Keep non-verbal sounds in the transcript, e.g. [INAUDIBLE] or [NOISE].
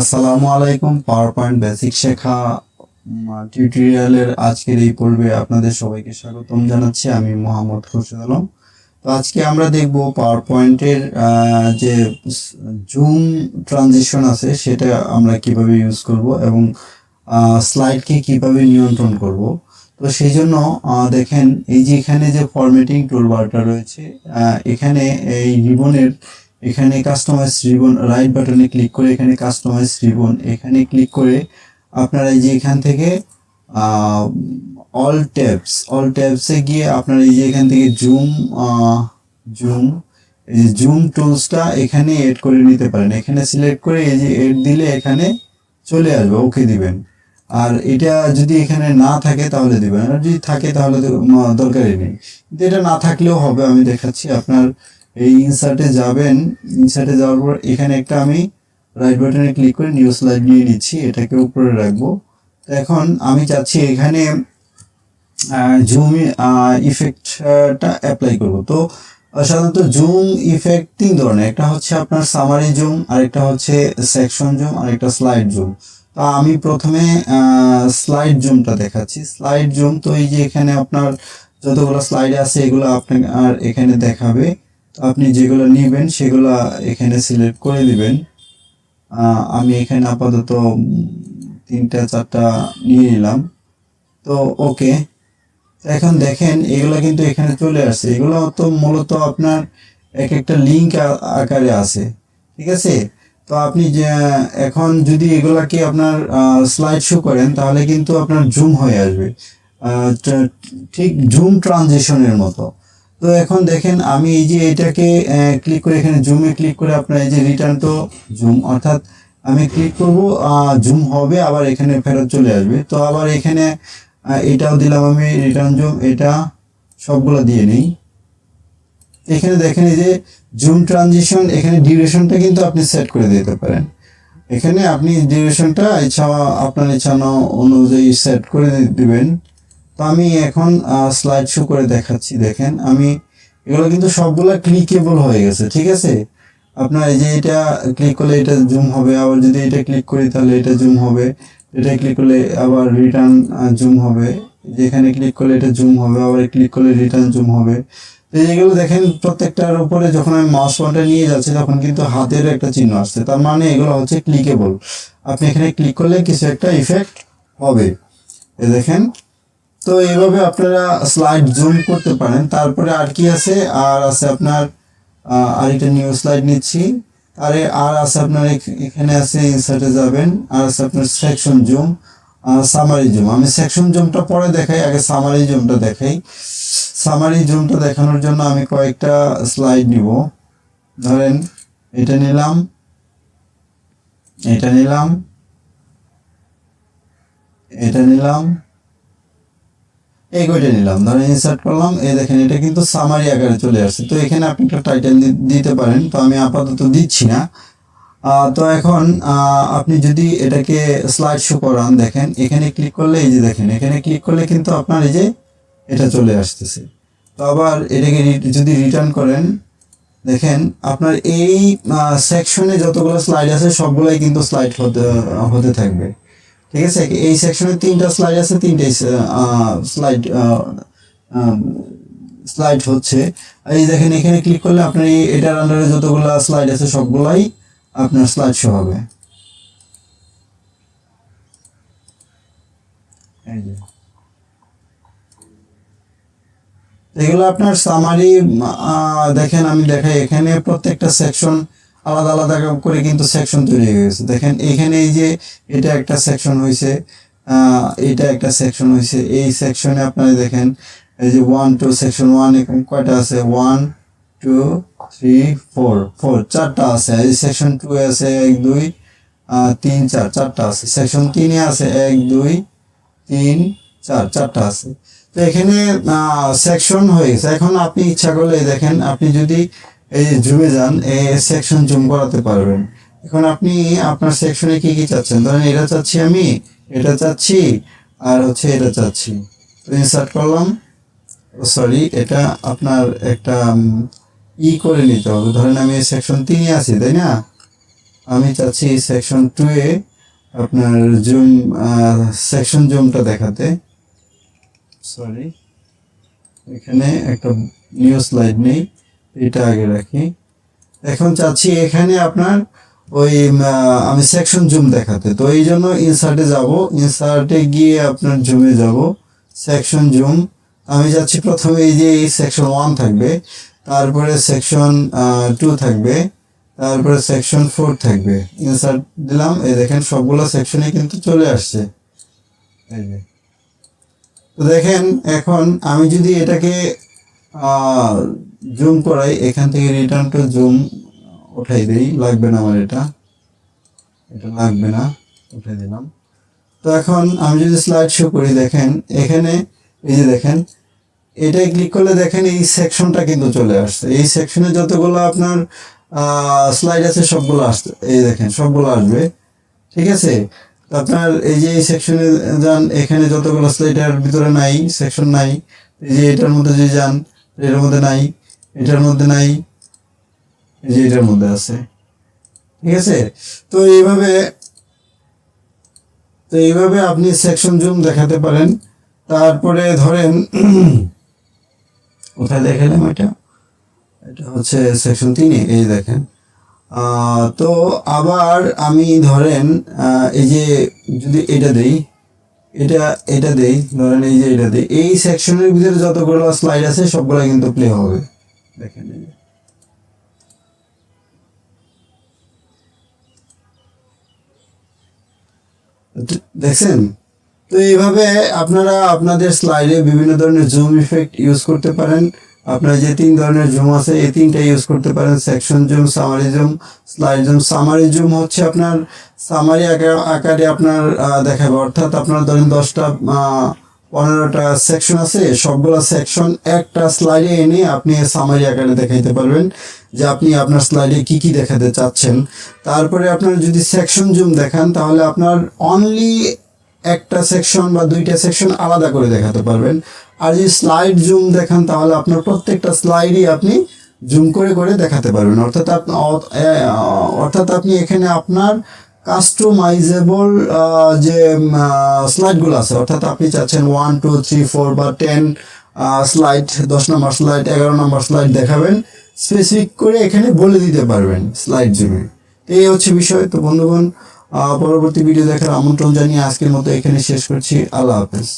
আসসালামু আলাইকুম power point basic শেখা টিউটোরিয়ালের আজকের এই পর্বে আপনাদের সবাইকে স্বাগতম জানাচ্ছি। আমি মোহাম্মদ খুরশেদ আলম। তো আজকে আমরা দেখব পাওয়ার পয়েন্টের যে জুম ট্রানজিশন আছে, সেটা আমরা কীভাবে ইউজ করব এবং স্লাইডকে কীভাবে নিয়ন্ত্রণ করব। তো সেই জন্য দেখেন, এই যে এখানে যে ফরম্যাটিং টুলবারটা রয়েছে এখানে এই রিবনের এখানে কাস্টমাইজ রিবন রাইট বাটনে ক্লিক করে এখানে কাস্টমাইজ রিবন এখানে ক্লিক করে আপনারা এই যে এখান থেকে অল ট্যাবস অল ট্যাবসে গিয়ে আপনারা এই যে এখান থেকে জুম জুম এই যে জুম টুলসটা এখানে এড করে নিতে পারেন। এখানে সিলেক্ট করে এই যে এড দিলে এখানে চলে আসবে ওকে দিবেন। আর এটা যদি এখানে না থাকে তাহলে দিবেন, আর যদি থাকে তাহলে দরকারই নেই। কিন্তু এটা না থাকলেও হবে, আমি দেখাচ্ছি আপনার এই ইনসার্টে যাবেন ইনসার্টে যাওয়ার পর এখানে একটা আমি রাইট বাটনে ক্লিক করে নিউ স্লাইড নিয়ে নিচ্ছি, এটাকে উপরে রাখব। তো এখন আমি চাচ্ছি এখানে জুম ইফেক্টটা অ্যাপ্লাই করব। তো সাধারণত জুম ইফেক্ট তিন ধরনের, একটা হচ্ছে আপনার সামারি জুম আরেকটা হচ্ছে সেকশন জুম আরেকটা স্লাইড জুম তো আমি প্রথমে স্লাইড জুমটা দেখাচ্ছি। স্লাইড জুম তো এই যে এখানে আপনার যতগুলো স্লাইড আছে, এগুলো আপনাকে আর এখানে দেখাবে। আপনি যেগুলো নেবেন, সেগুলো এখানে সিলেক্ট করে দিবেন। আমি এখানে আপাতত তিনটা, চারটা নিয়ে নিলাম। তো ওকে এখন দেখেন, এগুলো কিন্তু এখানে চলে আসছে। এগুলো তো মূলত আপনার এক একটা লিঙ্ক আকারে আছে। ঠিক আছে? তো আপনি যে, এখন যদি এগুলাকে আপনার স্লাইড শো করেন, তাহলে কিন্তু আপনার জুম হয়ে আসবে। ঠিক জুম ট্রানজিশনের মতো। তো এখন দেখেন, আমি এই যে এটাকে ক্লিক করে এখানে জুমে ক্লিক করে আপনার এই যে রিটার্ন তো জুম অর্থাৎ আমি ক্লিক করব জুম হবে, আবার এখানে ফেরত চলে আসবে। তো আবার এখানে এটাও দিলাম আমি রিটার্ন জুম এটা সবগুলো দিয়ে নেই। এখানে দেখেন এই যে জুম ট্রানজিশন এখানে ডিউরেশনটা কিন্তু আপনি সেট করে দিতে পারেন। এখানে আপনি ডিউরেশনটা ইচ্ছা, আপনার ইচ্ছা অনুযায়ী সেট করে দিবেন। তো আমি এখন স্লাইড শো করে দেখাচ্ছি, দেখেন। আমি, এগুলো কিন্তু সবগুলা ক্লিকেবল হয়ে গেছে, ঠিক আছে? আপনার এই যে এটা ক্লিক করলে এটা জুম হবে, আবার যদি এটা ক্লিক করি তাহলে এটা জুম হবে। এটা ক্লিক করলে আবার রিটার্ন জুম হবে। যেখানে ক্লিক করলে এটা জুম হবে, আবার ক্লিক করলে রিটার্ন জুম হবে। তো যেগুলো দেখেন, প্রত্যেকটার উপরে যখন আমি মাউস পয়েন্টটা নিয়ে যাচ্ছি, তখন কিন্তু হাতের একটা চিহ্ন আসছে। তার মানে এগুলো হচ্ছে ক্লিকেবল আপনি এখানে ক্লিক করলে কিছু একটা ইফেক্ট হবে। এ দেখেন তো এইভাবে আপনারা স্লাইড জুম করতে পারেন। তারপরে আর কি আছে? আর আছে আপনার আহ, আরেকটা নিউ স্লাইড নিচ্ছি। আরে আর আছে আপনার এখানে আছে ইনসার্টে যাবেন। আর আছে আপনার সেকশন জুম সামারি জুম আমি সেকশন জুমটা পরে দেখাই আগে সামারি জুমটা দেখাই। সামারি জুমটা দেখানোর জন্য আমি কয়েকটা স্লাইড নিব। ধরেন এটা নিলাম এটা নিলাম এটা নিলাম এই কয়টা নিলাম। ধরেন ইনসার্ট করলাম, এই দেখেন এটা কিন্তু সামারি আকারে চলে আসছে। তো এখানে আপনি একটা টাইটেল দিতে পারেন, তো আমি আপাতত দিচ্ছি না। তো এখন আপনি যদি এটাকে স্লাইড শো করান, দেখেন, এখানে ক্লিক করলে এই যে দেখেন, এখানে ক্লিক করলে কিন্তু আপনার এই যে এটা চলে আসতেছে। তো আবার এটাকে যদি রিটার্ন করেন, দেখেন, আপনার এই সেকশনে যতগুলো স্লাইড আছে, সবগুলোই কিন্তু স্লাইড হতে হতে থাকবে। ঠিক আছে? এই সেকশনে তিনটা স্লাইড আছে, তিনটাই স্লাইড স্লাইড হচ্ছে। এই দেখেন, এখানে ক্লিক করলে আপনার এই, এটার আন্ডারে যতগুলো স্লাইড আছে, সবগুলাই আপনার স্লাইড শো হবে। এগুলো আপনার সামারি দেখেন, আমি দেখাই। এখানে প্রত্যেকটা সেকশন আলাদা আলাদা করে কিন্তু সেকশন তৈরি হয়ে গেছে। দেখেন, এখানে এই যে এটা একটা সেকশন হয়েছে এটা একটা সেকশন হয়েছে এই সেকশনে আপনারা দেখেন, এই যে ওয়ান টু সেকশন ওয়ান এরকম কয়টা আছে? One two three four four চারটা আছে। এই সেকশন টু আছে এক, দুই তিন, চার, চারটা আছে। সেকশন তিনে আছে এক, দুই, তিন, চার, চারটা আছে। তো এখানে সেকশন হয়ে গেছে। এখন আপনি ইচ্ছা করলে দেখেন, আপনি যদি এই যে জুমে যান এই সেকশন জুম করাতে পারবেন। এখন আপনি আপনার সেকশনে কি কি চাচ্ছেন? ধরেন এটা চাচ্ছি আমি, এটা চাচ্ছি, আর হচ্ছে এটা চাচ্ছি। তো ইনসার্ট করলাম সরি এটা আপনার একটা ই করে নিতে হবে। ধরেন আমি সেকশন তিনে আছি, তাই না? আমি চাচ্ছি সেকশন টু এ আপনার জুম সেকশন জুমটা দেখাতে। সরি এখানে একটা নিউ স্লাইড নেই। এটা আগে রাখি। এখন চাচ্ছি এখানে আপনার ওই আমি সেকশন জুম দেখাতে। তো এই জন্য ইনসার্টে যাব। ইনসার্টে গিয়ে আপনার জুমে যাব। সেকশন জুম আমি যাচ্ছি প্রথমে এই যে এই সেকশন ওয়ান থাকবে। তারপরে সেকশন টু থাকবে। তারপরে সেকশন ফোর থাকবে। ইনসার্ট দিলাম। এই দেখেন সবগুলো সেকশনে কিন্তু চলে আসছে। এই যে। তো দেখেন, এখন আমি যদি এটাকে জুম করাই, এখান থেকে রিটার্ন টু জুম উঠাই দিই, লাগবে না আমার এটা। এটা লাগবে না, উঠাই দিলাম। তো এখন আমি যদি স্লাইড শো করি, দেখেন, এখানে, এই যে দেখেন, এটা ক্লিক করলে দেখেন এই সেকশনটা কিন্তু চলে আসছে। এই সেকশনে যতগুলো আপনার স্লাইড আছে, সবগুলো আসছে। এই দেখেন, সবগুলো আসবে। ঠিক আছে? আপনার এই যে এই সেকশনে যান, এখানে যতগুলো স্লাইডের ভিতরে নাই সেকশন নাই, এই যে এটার মধ্যে যে যান এটার মধ্যে নাই, এটার মধ্যে নাই, এই যে এটার মধ্যে আছে। ঠিক আছে? তো এইভাবে তো এইভাবে আপনি সেকশন জুম দেখাতে পারেন। তারপরে ধরেন, [CLEARS THROAT] কোথায় দেখালাম এটা? এটা হচ্ছে সেকশন তিনে এই দেখেন। তো আবার আমি ধরেন এই যে যদি এটা দেই এটা এটা দেই, ধরেন এই যে এটা দেই। এই সেকশনের ভিতরে যতগুলো স্লাইড আছে, সবগুলো কিন্তু প্লে হবে। দেখেন এই দেখছেন? তো এইভাবে আপনারা আপনাদের স্লাইডে বিভিন্ন ধরনের জুম ইফেক্ট ইউজ করতে পারেন। আপনার যে তিন ধরনের জুম আছে, এই তিনটা ইউজ করতে পারেন। Section zoom summary zoom slide zoom summary zoom হচ্ছে আপনার সামারি আকারে আপনার দেখাবে। অর্থাৎ আপনার ধরেন দশটা পনেরোটা সেকশন আছে, সবগুলা সেকশন একটা স্লাইডে এনে আপনি সামারি আকারে দেখাইতে পারবেন যে আপনি আপনার স্লাইডে কি কি দেখাতে চাচ্ছেন। তারপরে আপনার যদি সেকশন জুম দেখান, তাহলে আপনার অনলি একটা সেকশন বা দুইটা সেকশন আলাদা করে দেখাতে পারবেন। আর যদি স্লাইড জুম দেখান, তাহলে আপনার প্রত্যেকটা স্লাইডই আপনি জুম করে করে দেখাতে পারবেন। অর্থাৎ অর্থাৎ আপনি এখানে আপনার কাস্টমাইজেবল যে স্লাইডগুলো আছে, অর্থাৎ আপনি চাচ্ছেন ওয়ান টু থ্রি ফোর বা টেন স্লাইড দশ নম্বর স্লাইড এগারো নম্বর স্লাইড দেখাবেন। স্পেসিফিক করে এখানে বলে দিতে পারবেন স্লাইড জুমে এই হচ্ছে বিষয়। তো বন্ধুগণ পরবর্তী ভিডিও দেখার আমন্ত্রণ জানিয়ে আজকের মতো এখানে শেষ করছি। আল্লাহ হাফেজ।